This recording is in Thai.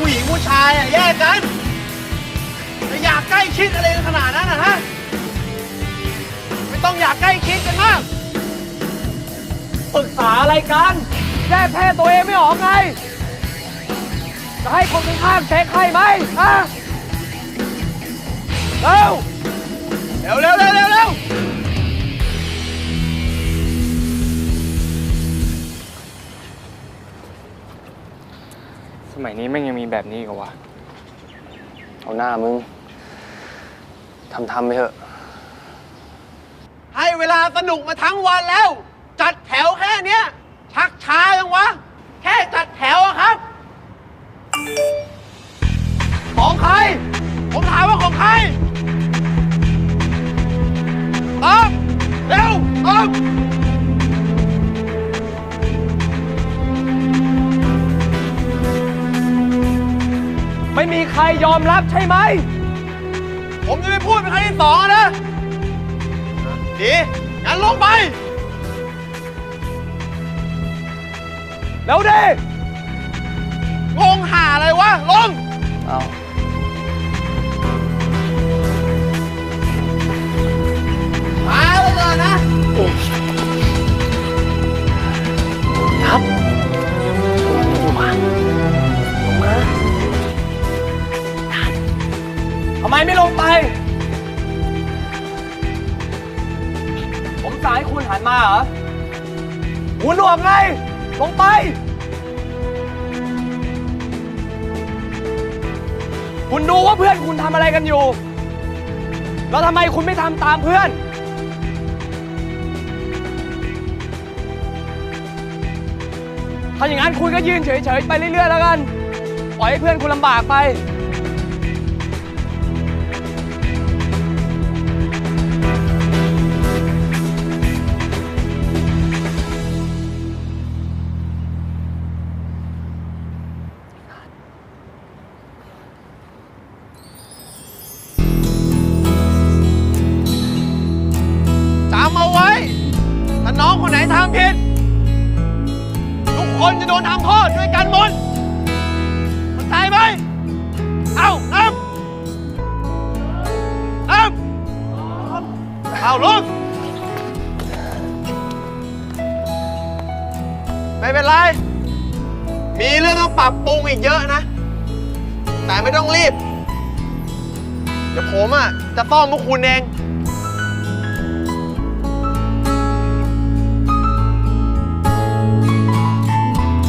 ผู้หญิงผู้ชายอะแยกกันจะอยากใกล้ชิดอะไรกันขนาดนั้นนะฮะ ไม่ต้องอยากใกล้ชิดกันมากปรึกษาอะไรกันแก้แพ้ตัวเองไม่ออกไง จะให้คนข้างๆเช็คให้ไหมฮะเร็ว มัยนี้แม่งยังมีแบบนี้กันวะ เอาหน้ามึงทำทำไปเถอะ ให้เวลาสนุกมาทั้งวันแล้ว จัดแถวแค่เนี้ยชักช้ายังวะ แค่จัดแถวอะครับ ของใคร ผมถามว่าของใครตอบเร็วตอบ ไม่มีใครยอมรับใช่ไหม ผมจะไม่พูดเป็นครั้งที่สองอะนะ ดีงั้นลงไป แล้วดิงงหาอะไรวะ ลง ไมไม่ลงไป ผมสั่งให้คุณหันมาเหรอหูหนวกไง ลงไป คุณดูว่าเพื่อนคุณทำอะไรกันอยู่ แล้วทำไมคุณไม่ทำตามเพื่อน ถ้าอย่างนั้นคุณก็ยืนเฉยๆไปเรื่อยๆแล้วกัน ปล่อยให้เพื่อนคุณลำบากไป นทำโทษด้วยกันหมดเข้าใจไหมเอาน้ำน้ำเอาลุกไม่เป็นไร มีเรื่องต้องปรับปรุงอีกเยอะนะ แต่ไม่ต้องรีบ เดี๋ยวผมอะจะต้อมพวกคุณเอง